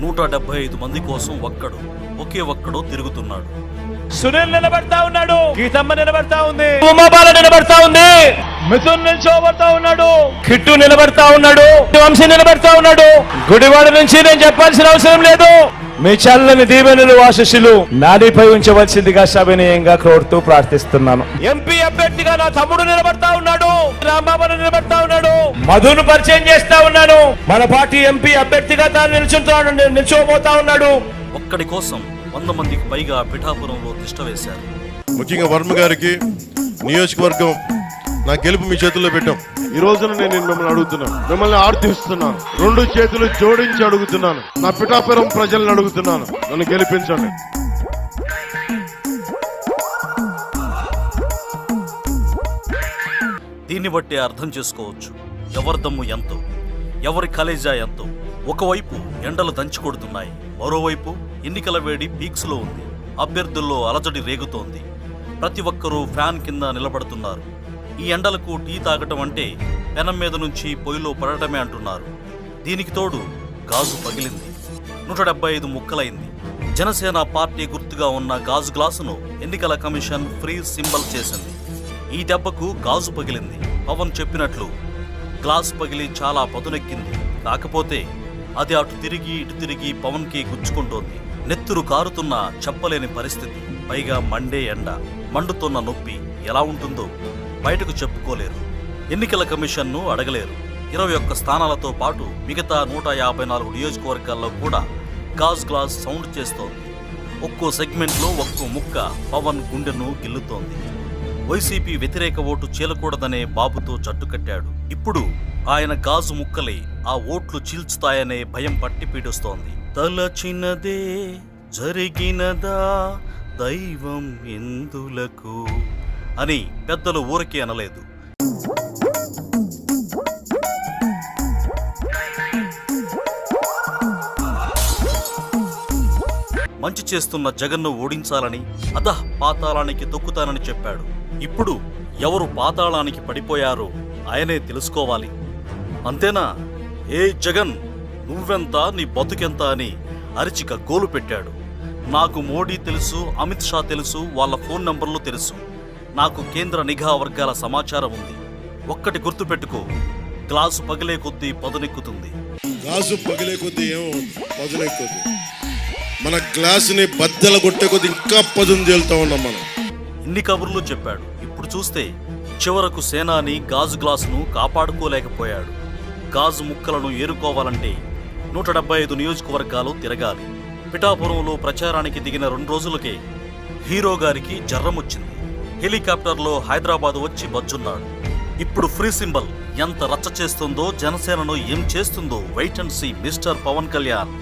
నూట డెబ్బై ఐదు మంది కోసం ఒక్కడు ఒకే ఒక్కడు తిరుగుతున్నాడు. సునీల్ నిలబడతా ఉన్నాడు. గీతమ్మ నిలబడతా ఉంది. ఉమాబాల నిలబడతా ఉంది. మిథున్ నిల్చోబడతా ఉన్నాడు. కిట్టు నిలబడతా ఉన్నాడు. వంశీ నిలబడతా ఉన్నాడు. గుడివాడ నుంచి నేను చెప్పాల్సిన అవసరం లేదు. మీ చల్లని దీవెనలు ఆశిష్యులు నాడిపై ఉంచవలసిందిగా సవినయంగా కోరుతూ ప్రార్థిస్తున్నాను. ఎంపీ అభ్యర్థిగా నా తమ్ముడు నిలబడతా ఉన్నాడు. మధును పరిచయం చేస్తా ఉన్నాను. మన పార్టీ ఎంపీ అభ్యర్థిగా తాను నిల్చుంటాడు నిల్చోబోతా ఉన్నాడు. ఒక్కడి కోసం వంద మందికి పైగా పిఠాపురంలో తిష్ట వేశారు. ముఖ్యంగా వర్మ గారికి నియోజకవర్గం నా గెలుపు మీ చేతుల్లో పెట్టాం. ఈ రోజున నేను మిమ్మల్ని అడుగుతున్నాను. మిమ్మల్ని ఆర్థిస్తున్నాను. రెండు చేతులు జోడించి అడుగుతున్నాను. నా పిఠాపురం ప్రజలను అడుగుతున్నాను. నన్ను గెలిపించండి. దీన్ని బట్టి అర్థం చేసుకోవచ్చు. ఎవరి దమ్ము ఎంతో ఎవరి కలేజా ఎంతో. ఒకవైపు ఎండలు దంచి కొడుతున్నాయి మరోవైపు ఎన్నికల వేడి పీక్స్లో ఉంది అభ్యర్థుల్లో అలజడి రేగుతోంది. ప్రతి ఒక్కరూ ఫ్యాన్ కింద నిలబడుతున్నారు. ఈ ఎండలకు టీ తాగటం అంటే పెనం మీద నుంచి పొయ్యిలో పడటమే అంటున్నారు. దీనికి తోడు గాజు పగిలింది. నూట డెబ్బై ఐదు ముక్కలైంది. జనసేన పార్టీ గుర్తుగా ఉన్న గాజు గ్లాసును ఎన్నికల కమిషన్ ఫ్రీ సింబల్ చేసింది. ఈ దెబ్బకు గాజు పగిలింది. పవన్ చెప్పినట్లు గ్లాస్ పగిలి చాలా పదునెక్కింది. కాకపోతే అది అటు తిరిగి ఇటు తిరిగి పవన్కి గుచ్చుకుంటోంది. నెత్తురు కారుతున్న చెప్పలేని పరిస్థితి. పైగా మండే ఎండ. మండుతున్న నొప్పి ఎలా ఉంటుందో బయటకు చెప్పుకోలేరు. ఎన్నికల కమిషన్ను అడగలేరు. ఇరవై ఒక్క స్థానాలతో పాటు మిగతా నూట యాభై నాలుగు నియోజకవర్గాల్లో కూడా గాజ్ గ్లాస్ సౌండ్ చేస్తోంది. ఒక్కో సెగ్మెంట్లో ఒక్కో ముక్క పవన్ గుండెను గిల్లుతోంది. వైసీపీ వ్యతిరేక ఓటు చీలకూడదనే బాబుతో జట్టుకట్టాడు ఇప్పుడు ఆయన గాజు ముక్కలే ఆ ఓట్లు చీల్చుతాయనే భయం పట్టి పీడిస్తోంది. తలచినదే జరిగినదా దైవం ఎందులకు అని పెద్దలు ఊరికే అనలేదు. మంచి చేస్తున్న జగన్ను ఓడించాలని అధ పాతాళానికి తొక్కుతానని చెప్పాడు. ఇప్పుడు ఎవరు పాతాళానికి పడిపోయారో ఆయనే తెలుసుకోవాలి. అంతేనా? ఏ జగన్ నువ్వెంత నీ బతుకెంత అని అరిచిక గోలు పెట్టాడు. నాకు మోడీ తెలుసు అమిత్ షా తెలుసు వాళ్ళ ఫోన్ నంబర్లు తెలుసు. నాకు కేంద్ర నిఘా వర్గాల సమాచారం ఉంది. ఒక్కటి గుర్తుపెట్టుకో గ్లాసు పగిలే కొద్దీ పదునెక్కుతుంది. గ్లాసు పగిలే కొద్దీ ఏమో పదునెక్కొద్ది మన గ్లాసుని బద్దల కొట్టే కొద్దీ ఇంకా పదును తేలుతా ఉన్నాం మనం. ఇన్ని కబుర్లు చెప్పాడు. ఇప్పుడు చూస్తే చివరకు సేనాని గాజు గ్లాసును కాపాడుకోలేకపోయాడు. గాజు ముక్కలను ఏరుకోవాలంటే నూట డెబ్బై ఐదు నియోజకవర్గాలు తిరగాలి. పిఠాపురంలో ప్రచారానికి దిగిన రెండు రోజులకే హీరో గారికి జర్రమొచ్చింది. హెలికాప్టర్లో హైదరాబాద్ వచ్చి బజ్జున్నాడు. ఇప్పుడు ఫ్రీ సింబల్ ఎంత రచ్చ చేస్తుందో జనసేనను ఏం చేస్తుందో wait and see mister Pawan Kalyan.